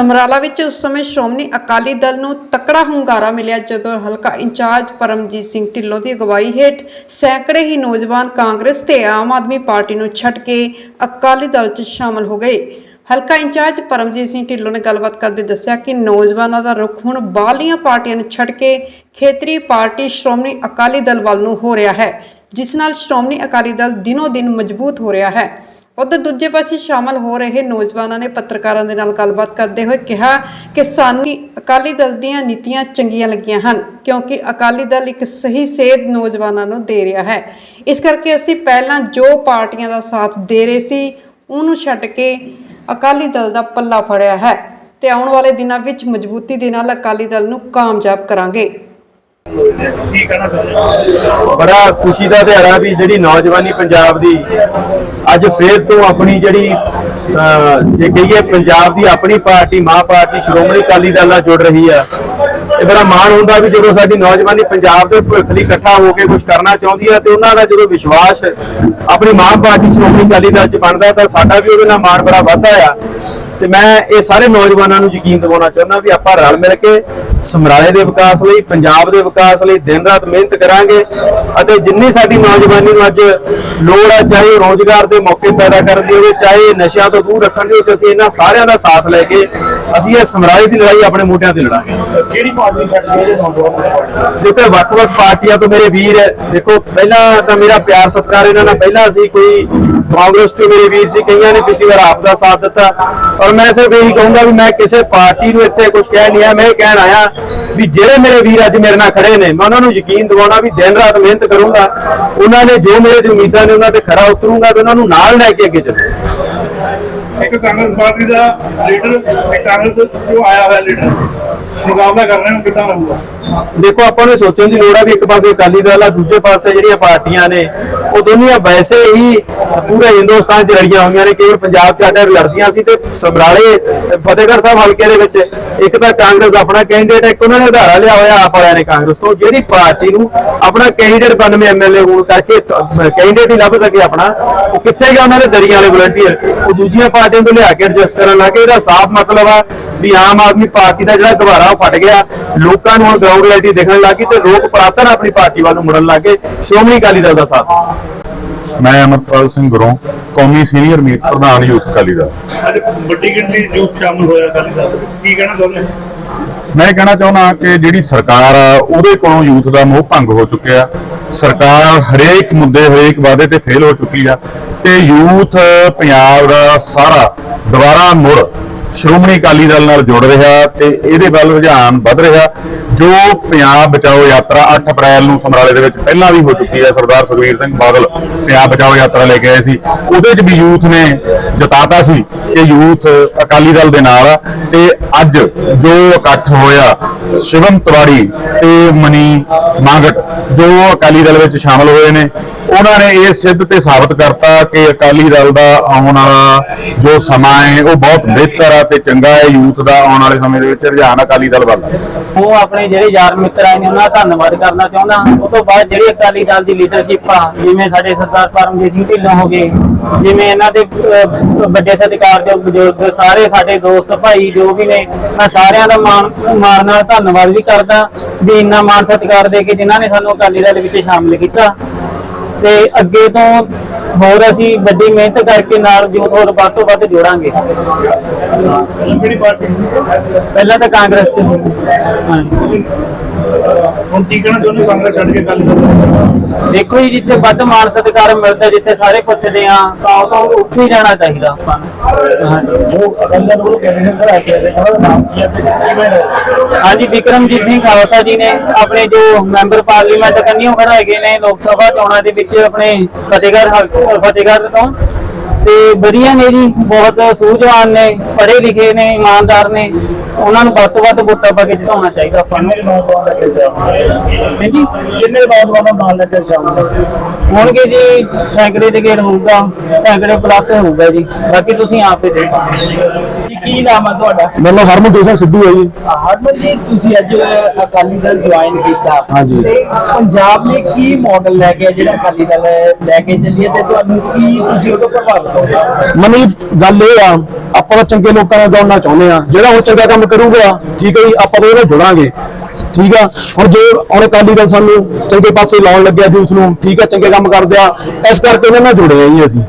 ਸਮਰਾਲਾ ਵਿੱਚ ਉਸ ਸਮੇਂ ਸ਼੍ਰੋਮਣੀ ਅਕਾਲੀ ਦਲ ਨੂੰ ਤਕੜਾ ਹੁੰਗਾਰਾ ਮਿਲਿਆ ਜਦੋਂ ਹਲਕਾ ਇੰਚਾਰਜ ਪਰਮਜੀਤ ਸਿੰਘ ਢਿੱਲੋਂ ਦੀ ਅਗਵਾਈ ਹੇਠ ਸੈਂਕੜੇ ਹੀ ਨੌਜਵਾਨ ਕਾਂਗਰਸ ਤੇ ਆਮ ਆਦਮੀ ਪਾਰਟੀ ਨੂੰ ਛੱਡ ਕੇ ਅਕਾਲੀ ਦਲ 'ਚ ਸ਼ਾਮਲ ਹੋ ਗਏ। ਹਲਕਾ ਇੰਚਾਰਜ ਪਰਮਜੀਤ ਸਿੰਘ ਢਿੱਲੋਂ ਨੇ ਗੱਲਬਾਤ ਕਰਦੇ ਦੱਸਿਆ ਕਿ ਨੌਜਵਾਨਾਂ ਦਾ ਰੁਖ ਹੁਣ ਬਾਹਰਲੀਆਂ ਪਾਰਟੀਆਂ ਨੂੰ ਛੱਡ ਕੇ ਖੇਤਰੀ ਪਾਰਟੀ ਸ਼੍ਰੋਮਣੀ ਅਕਾਲੀ ਦਲ ਵੱਲ ਨੂੰ ਹੋ ਰਿਹਾ ਹੈ, ਜਿਸ ਨਾਲ ਸ਼੍ਰੋਮਣੀ ਅਕਾਲੀ ਦਲ ਦਿਨੋ ਦਿਨ ਮਜ਼ਬੂਤ ਹੋ ਰਿਹਾ ਹੈ। ਉਧਰ ਦੂਜੇ ਪਾਸੇ ਸ਼ਾਮਲ ਹੋ ਰਹੇ ਨੌਜਵਾਨਾਂ ਨੇ ਪੱਤਰਕਾਰਾਂ ਦੇ ਨਾਲ ਗੱਲਬਾਤ ਕਰਦੇ ਹੋਏ ਕਿਹਾ ਕਿ ਸਾਨੂੰ ਅਕਾਲੀ ਦਲ ਦੀਆਂ ਨੀਤੀਆਂ ਚੰਗੀਆਂ ਲੱਗੀਆਂ ਹਨ, ਕਿਉਂਕਿ ਅਕਾਲੀ ਦਲ ਇੱਕ ਸਹੀ ਸੇਧ ਨੌਜਵਾਨਾਂ ਨੂੰ ਦੇ ਰਿਹਾ ਹੈ। ਇਸ ਕਰਕੇ ਅਸੀਂ ਪਹਿਲਾਂ ਜੋ ਪਾਰਟੀਆਂ ਦਾ ਸਾਥ ਦੇ ਰਹੇ ਸੀ, ਉਹਨੂੰ ਛੱਡ ਕੇ ਅਕਾਲੀ ਦਲ ਦਾ ਪੱਲਾ ਫੜਿਆ ਹੈ ਤੇ ਆਉਣ ਵਾਲੇ ਦਿਨਾਂ ਵਿੱਚ ਮਜ਼ਬੂਤੀ ਦੇ ਨਾਲ ਅਕਾਲੀ ਦਲ ਨੂੰ ਕਾਮਯਾਬ ਕਰਾਂਗੇ। ਬੜਾ ਖੁਸ਼ੀ ਦਾ ਦਿਹਾੜਾ ਵੀ ਜਿਹੜੀ ਨੌਜਵਾਨੀ ਪੰਜਾਬ ਦੀ ਅੱਜ ਫੇਰ ਤੋਂ ਆਪਣੀ ਜਿਹੜੀ ਜੇ ਕਹੀਏ ਪੰਜਾਬ ਦੀ ਆਪਣੀ ਪਾਰਟੀ ਮਾਂ ਪਾਰਟੀ ਸ਼੍ਰੋਮਣੀ ਅਕਾਲੀ ਦਲ ਨਾਲ ਜੁੜ ਰਹੀ ਆ, ਇਹ ਬੜਾ ਮਾਣ ਹੁੰਦਾ ਵੀ ਜਦੋਂ ਸਾਡੀ ਨੌਜਵਾਨੀ ਪੰਜਾਬ ਦੇ ਭਵਿੱਖ ਲਈ ਇਕੱਠਾ ਹੋ ਕੇ ਕੁਝ ਕਰਨਾ ਚਾਹੁੰਦੀ ਆ ਤੇ ਉਹਨਾਂ ਦਾ ਜਦੋਂ ਵਿਸ਼ਵਾਸ ਆਪਣੀ ਮਾਂ ਪਾਰਟੀ ਸ਼੍ਰੋਮਣੀ ਅਕਾਲੀ ਦਲ 'ਚ ਬਣਦਾ ਤਾਂ ਸਾਡਾ ਵੀ ਉਹਦੇ ਨਾਲ ਮਾਣ ਬੜਾ ਵੱਧਦਾ ਆ। ਤੇ ਮੈਂ ਇਹ ਸਾਰੇ ਨੌਜਵਾਨਾਂ ਨੂੰ ਯਕੀਨ ਦਿਵਾਉਣਾ ਚਾਹੁੰਦਾ ਵੀ ਆਪਾਂ ਰਲ ਮਿਲ ਕੇ ਸਮਰਾਲੇ ਦੇ ਵਿਕਾਸ ਲਈ, ਪੰਜਾਬ ਦੇ ਵਿਕਾਸ ਲਈ ਦਿਨ ਰਾਤ ਮਿਹਨਤ ਕਰਾਂਗੇ ਅਤੇ ਜਿੰਨੀ ਸਾਡੀ ਨੌਜਵਾਨੀ ਨੂੰ ਅੱਜ ਲੋੜ ਹੈ ਚਾਹੇ ਉਹ ਰੋਜ਼ਗਾਰ ਦੇ ਮੌਕੇ ਪੈਦਾ ਕਰਨ ਦੀ ਹੋਵੇ, ਚਾਹੇ ਨਸ਼ਿਆਂ ਤੋਂ ਦੂਰ ਰੱਖਣ ਦੀ ਹੋਵੇ, ਅਸੀਂ ਇਹਨਾਂ ਸਾਰਿਆਂ ਦਾ ਸਾਥ ਲੈ ਕੇ ਅਸੀਂ ਇਹ ਸਮਰਾਲੇ ਦੀ ਲੜਾਈ ਆਪਣੇ ਮੋਢਿਆਂ ਤੇ ਲੜਾਂਗੇ। ਕਿਹੜੀ ਪਾਰਟੀ ਛੱਡ ਕੇ ਜਿਹੜੇ ਨੌਜਵਾਨ ਦੇਖੋ ਵੱਖ-ਵੱਖ ਪਾਰਟੀਆਂ ਤੋਂ ਮੇਰੇ ਵੀਰ। ਦੇਖੋ ਪਹਿਲਾਂ ਤਾਂ ਮੇਰਾ ਪਿਆਰ ਸਤਿਕਾਰ ਇਹਨਾਂ ਨਾਲ। ਪਹਿਲਾਂ ਸੀ ਕੋਈ ਕਾਂਗਰਸ ਤੋਂ ਮੇਰੇ ਵੀਰ ਸੀ ਕਈਆਂ ਨੇ ਪਿਛਲੀ ਵਾਰ ਆਪ ਦਾ ਸਾਥ ਦਿੱਤਾ। ਔਰ ਮੈਂ ਸਿਰਫ ਇਹੀ ਕਹੂੰਗਾ ਵੀ ਮੈਂ ਕਿਸੇ ਪਾਰਟੀ ਨੂੰ ਇੱਥੇ ਕੁਝ ਕਹਿ ਨਹੀਂ ਆ ਮੈਂ ਇਹ ਕਹਿਣ ਆਇਆ ਵੀ ਜਿਹੜੇ ਮੇਰੇ ਵੀਰ ਅੱਜ ਮੇਰੇ ਨਾਲ ਖੜੇ ਨੇ ਮੈਂ ਉਹਨਾਂ ਨੂੰ ਯਕੀਨ ਦਿਵਾਉਣਾ ਵੀ ਦਿਨ ਰਾਤ ਮਿਹਨਤ ਕਰੂੰਗਾ। ਉਹਨਾਂ ਨੇ ਜੋ ਮੇਰੇ ਤੇ ਉਮੀਦਾਂ ਨੇ ਉਹਨਾਂ ਤੇ ਖਰਾ ਉਤਰੂੰਗਾ ਤੇ ਉਹਨਾਂ ਨੂੰ ਨਾਲ ਲੈ ਕੇ ਅੱਗੇ ਚੱਲੂੰਗਾ। ਇੱਕ ਕਾਂਗਰਸ ਪਾਰਟੀ ਦਾ ਲੀਡਰ ਇੱਕ ਕਾਂਗਰਸ ਜੋ ਆਇਆ ਹੋਇਆ ਲੀਡਰ ਮੁਕਾਬਲਾ ਕਰ ਰਹੇ ਹੋ ਕਿੱਦਾਂ ਰਹੂਗਾ? ਦੇਖੋ, ਆਪਾਂ ਨੂੰ ਸੋਚਣ ਦੀ ਲੋੜ ਹੈ ਵੀ ਇੱਕ ਪਾਸੇ ਅਕਾਲੀ ਦਲ ਆ, ਦੂਜੇ ਪਾਸੇ ਜਿਹੜੀਆਂ ਪਾਰਟੀਆਂ ਨੇ, ਉਹ ਦੋਨੀਆਂ ਵੈਸੇ ਹੀ ਪੂਰੇ ਹਿੰਦੁਸਤਾਨ 'ਚ ਲੜੀਆਂ ਹੋਈਆਂ ਨੇ, ਕੇਵਲ ਪੰਜਾਬ 'ਚ ਅੱਡ ਲੜਦੀਆਂ ਸੀ ਤੇ ਸਮਰਾਲੇ, ਫਤਿਹਗੜ੍ਹ ਸਾਹਿਬ ਹਲਕੇ ਦੇ ਵਿੱਚ, ਇੱਕ ਤਾਂ ਕਾਂਗਰਸ ਆਪਣਾ ਕੈਂਡੀਡੇਟ ਇੱਕ ਉਹਨਾਂ ਨੇ ਆਧਾਰਾ ਲਿਆ ਹੋਇਆ ਆਪ ਵਾਲਿਆਂ ਨੇ ਕਾਂਗਰਸ ਤੋਂ, ਜਿਹੜੀ ਪਾਰਟੀ ਨੂੰ ਆਪਣਾ ਕੈਂਡੀਡੇਟ 92 ਐਮਐਲਏ ਹੋਣ ਕਰਕੇ ਕੈਂਡੀਡੇਟ ਹੀ ਲੱਭ ਸਕੇ ਆਪਣਾ, ਉਹ ਕਿੱਥੇ ਗਿਆ ਉਹਨਾਂ ਦੇ ਦਰੀਆਂ ਵਾਲੇ ਵਲੰਟੀਅਰ ਉਹ ਦੂਜੀਆਂ ਪਾਰਟੀਆਂ ਤੋਂ ਲਿਆ ਕੇ ਐਡਜਸਟ ਕਰਨ ਲੱਗੇ ਇਹਦਾ ਸਾਫ਼ ਮਤਲਬ ਆ ਵੀ ਆਮ ਆਦਮੀ ਪਾਰਟੀ ਦਾ ਜਿਹੜਾ ਦੁਬਾਰਾ ਉਹ ਫਟ ਗਿਆ। ਲੋਕਾਂ ਨੂੰ ਹੁਣ ਗਰਾਊਂਡ ਰਿਐਲਿਟੀ ਦੇਖਣ ਲੱਗੀ ਤੇ ਲੋਕ ਪ੍ਰਾਤਨ ਆਪਣੀ ਪਾਰਟੀ ਵੱਲ ਨੂੰ ਮੁੜਨ ਲੱਗੇ ਸ਼੍ਰੋਮਣੀ ਅਕਾਲੀ ਦਲ ਦਾ ਸਾਥ। ਮੈਂ ਅਮਰਪਾਲ ਸਿੰਘ ਗੁਰੋਂ ਕੌਮੀ ਸੀਨੀਅਰ ਮੀਤ ਪ੍ਰਧਾਨ ਯੂਥ ਅਕਾਲੀ ਦਲ। ਅੱਜ ਵੱਡੀ ਗਿਣਤੀ ਯੂਥ ਸ਼ਾਮਲ ਹੋਇਆ ਅਕਾਲੀ ਦਲ ਕੀ ਕਹਿਣਾ ਚਾਹੁੰਦੇ ਹੋ? ਮੈਂ ਕਹਿਣਾ ਚਾਹੁੰਦਾ ਕਿ ਜਿਹੜੀ ਸਰਕਾਰ ਆ ਉਹਦੇ ਕੋਲੋਂ ਯੂਥ ਦਾ ਮੋਹ ਭੰਗ ਹੋ ਚੁੱਕਿਆ। ਸਰਕਾਰ ਹਰੇਕ ਮੁੱਦੇ ਹਰੇਕ ਵਾਅਦੇ ਤੇ ਫੇਲ ਹੋ ਚੁੱਕੀ ਆ। ਤੇ ਯੂਥ ਪੰਜਾਬ ਦਾ ਸਾਰਾ ਦੁਬਾਰਾ ਮੁੜ ਸ਼੍ਰੋਮਣੀ ਅਕਾਲੀ ਦਲ ਨਾਲ ਜੁੜ ਰਿਹਾ ਤੇ ਇਹਦੇ ਵੱਲ ਰੁਝਾਨ ਵੱਧ ਰਿਹਾ। ਜੋ ਪੰਜਾਬ ਬਚਾਓ ਯਾਤਰਾ 8 ਅਪ੍ਰੈਲ ਨੂੰ ਸਮਰਾਲੇ ਦੇ ਵਿੱਚ ਪਹਿਲਾਂ ਵੀ ਹੋ ਚੁੱਕੀ ਹੈ, ਸਰਦਾਰ ਸੁਖਬੀਰ ਸਿੰਘ ਬਾਦਲ ਪੰਜਾਬ ਬਚਾਓ ਯਾਤਰਾ ਲੈ ਕੇ ਆਏ ਸੀ। ਉਹਦੇ 'ਚ ਵੀ ਯੂਥ ਨੇ ਜਤਾਤਾ ਸੀ ਕਿ ਯੂਥ ਅਕਾਲੀ ਦਲ ਦੇ ਨਾਲ ਤੇ ਅੱਜ ਜੋ ਇਕੱਠ ਹੋਇਆ, ਸ਼ਿਵਮ ਤਿਵਾੜੀ ਤੇ ਮਨੀ ਮਾਂਗਟ, ਜੋ ਅਕਾਲੀ ਦਲ ਵਿੱਚ ਸ਼ਾਮਲ ਹੋਏ ਨੇ। ਉਹਨਾਂ ਨੇ ਇਹ ਸਿੱਧ ਤੇ ਸਾਬਤ ਕਰਤਾ ਕਿ ਅਕਾਲੀ ਦਲ ਦਾ ਆਉਣ ਵਾਲਾ ਜੋ ਸਮਾਂ ਹੈ, ਉਹ ਬਹੁਤ ਬਿਹਤਰ ਆ ਤੇ ਚੰਗਾ ਹੈ, ਯੂਥ ਦਾ ਆਉਣ ਵਾਲੇ ਸਮੇਂ ਦੇ ਵਿੱਚ ਰੁਝਾਨ ਅਕਾਲੀ ਦਲ ਵੱਲ ਉਹ ਆਪਣੇ ਜਿਹੜੇ ਯਾਰ ਮਿੱਤਰ ਆਏ ਨੇ ਉਹਨਾਂ ਦਾ ਧੰਨਵਾਦ ਕਰਨਾ ਚਾਹੁੰਦਾ। ਉਹ ਤੋਂ ਬਾਅਦ ਜਿਹੜੀ ਅਕਾਲੀ ਦਲ ਦੀ ਲੀਡਰਸ਼ਿਪ ਆ, ਜਿਵੇਂ ਸਾਡੇ ਸਰਦਾਰ ਪਰਮਜੀਤ ਸਿੰਘ ਢਿੱਲੋਂ ਹੋ ਗਏ, ਜਿਵੇਂ ਇਹਨਾਂ ਦੇ ਵੱਡੇ ਸਤਿਕਾਰਯੋਗ ਬਜ਼ੁਰਗ, ਸਾਰੇ ਸਾਡੇ ਦੋਸਤ ਭਾਈ ਜੋ ਵੀ ਨੇ, ਮੈਂ ਸਾਰਿਆਂ ਦਾ ਮਾਣ ਮਾਣ ਨਾਲ ਧੰਨਵਾਦ ਵੀ ਕਰਦਾ, ਵੀ ਇੰਨਾ ਮਾਣ ਸਤਿਕਾਰ ਦੇ ਕੇ ਜਿਨ੍ਹਾਂ ਨੇ ਸਾਨੂੰ ਅਕਾਲੀ ਦਲ ਵਿੱਚ ਸ਼ਾਮਲ ਕੀਤਾ। ਤੇ ਅੱਗੇ ਤੋਂ ਹੋਰ ਅਸੀਂ ਵੱਡੀ ਮਿਹਨਤ ਕਰਕੇ ਨਾਲ ਯੂਥ ਹੋਰ ਵੱਧ ਤੋਂ ਵੱਧ ਜੋੜਾਂਗੇ। ਪਹਿਲਾਂ ਕਿਹੜੀ ਪਾਰਟੀ ਸੀ? ਪਹਿਲਾਂ ਤਾਂ ਕਾਂਗਰਸ ਚ ਸੀ। ਹੁਣ ਕੀ ਕਹਿਣਾ ਚਾਹੁੰਦੇ ਕਾਂਗਰਸ ਛੱਡ ਕੇ ਦਲ ਦੇ? ਦੇਖੋ ਜੀ ਜਿੱਥੇ ਵੱਧ ਮਾਨ ਸਤਿਕਾਰ ਮਿਲਦਾ ਜਿੱਥੇ ਸਾਰੇ ਪੁੱਛਦੇ ਆ ਤਾਂ ਉਹ ਤਾਂ ਉੱਥੇ ਹੀ ਜਾਣਾ ਚਾਹੀਦਾ ਆਪਾਂ ਨੂੰ। ਹਾਂਜੀ। ਕੈਂਡੀਡੇਟ ਖੜਾ ਕੇ ਉਹਨਾਂ ਦਾ ਨਾਮ ਕੀ ਹੈ ਵਿਕਰਮਜੀਤ ਸਿੰਘ ਖਾਲਸਾ ਜੀ ਨੇ ਆਪਣੇ ਜੋ ਮੈਂਬਰ ਪਾਰਲੀਮੈਂਟ ਕੰਨਿਓ ਖੜਾਏ ਗਏ ਨੇ ਲੋਕ ਸਭਾ ਚੋਣਾਂ ਦੇ ਵਿੱਚ ਆਪਣੇ ਫਤਿਹਗੜ੍ਹ ਹਲਕ- ਫਤਿਹਗੜ੍ਹ ਤੋਂ। ਤੇ ਵਧੀਆ ਨੇ ਜੀ ਬਹੁਤ ਸੂਝਵਾਨ ਨੇ ਪੜ੍ਹੇ ਲਿਖੇ ਨੇ ਇਮਾਨਦਾਰ ਨੇ। ਉਹਨਾਂ ਨੂੰ ਵੱਧ ਤੋਂ ਵੱਧ ਵੋਟਾਂ ਪਾ ਕੇ ਜਿਤਾਉਣਾ ਚਾਹੀਦਾ ਆਪਾਂ ਨੂੰ। ਹਾਂਜੀ? ਕਿੰਨੇ ਨੌਜਵਾਨਾਂ ਨਾਲ ਲੱਗੇ ਸ਼ਾਮਲ ਹੋਣਗੇ ਜੀ ਸੈਂਕੜੇ ਦੇ ਗੇੜ ਹੋਊਗਾ ਸੈਂਕੜੇ ਪਲੱਸ ਹੋਊਗਾ ਜੀ। ਬਾਕੀ ਤੁਸੀਂ ਆਪ ਹੀ ਕੀ ਨਾਮ ਹੈ ਤੁਹਾਡਾ? ਮੇਰਾ ਨਾਮ ਹਰਮਨਜੀਤ ਸਿੰਘ ਸਿੱਧੂ ਹੈ ਜੀ। ਹਰਮਨ ਜੀ ਤੁਸੀਂ ਅੱਜ ਅਕਾਲੀ ਦਲ ਜੁਆਇਨ ਕੀਤਾ। ਹਾਂਜੀ। ਤੇ ਪੰਜਾਬ ਨੇ ਕੀ ਮਾਡਲ ਲੈ ਕੇ ਜਿਹੜਾ ਅਕਾਲੀ ਦਲ ਲੈ ਕੇ ਚੱਲੀਏ ਤੇ ਤੁਹਾਨੂੰ ਕੀ ਤੁਸੀਂ ਉਹ ਤੋਂ ਪ੍ਰਭਾਵਿਤ ਹੋ? ਮਨੀ ਗੱਲ ਇਹ ਆ ਆਪਾਂ ਤਾਂ ਚੰਗੇ ਲੋਕਾਂ ਨਾਲ ਜੁੜਨਾ ਚਾਹੁੰਦੇ ਆ। ਜਿਹੜਾ ਹੁਣ ਚੰਗਾ ਕੰਮ ਕਰੂਗਾ ਠੀਕ ਹੈ ਜੀ ਆਪਾਂ ਤਾਂ ਉਹਦੇ ਨਾਲ ਜੁੜਾਂਗੇ। ਠੀਕ ਆ? ਹੁਣ ਜੇ ਹੁਣ ਅਕਾਲੀ ਦਲ ਸਾਨੂੰ ਚੰਗੇ ਪਾਸੇ ਲਾਉਣ ਲੱਗਿਆ ਜੂਸ ਨੂੰ ਠੀਕ ਆ ਚੰਗੇ ਕੰਮ ਕਰਦੇ ਆ ਇਸ ਕਰਕੇ ਉਹਨਾਂ ਨਾਲ ਜੁੜੇ ਆ ਜੀ ਅਸੀਂ।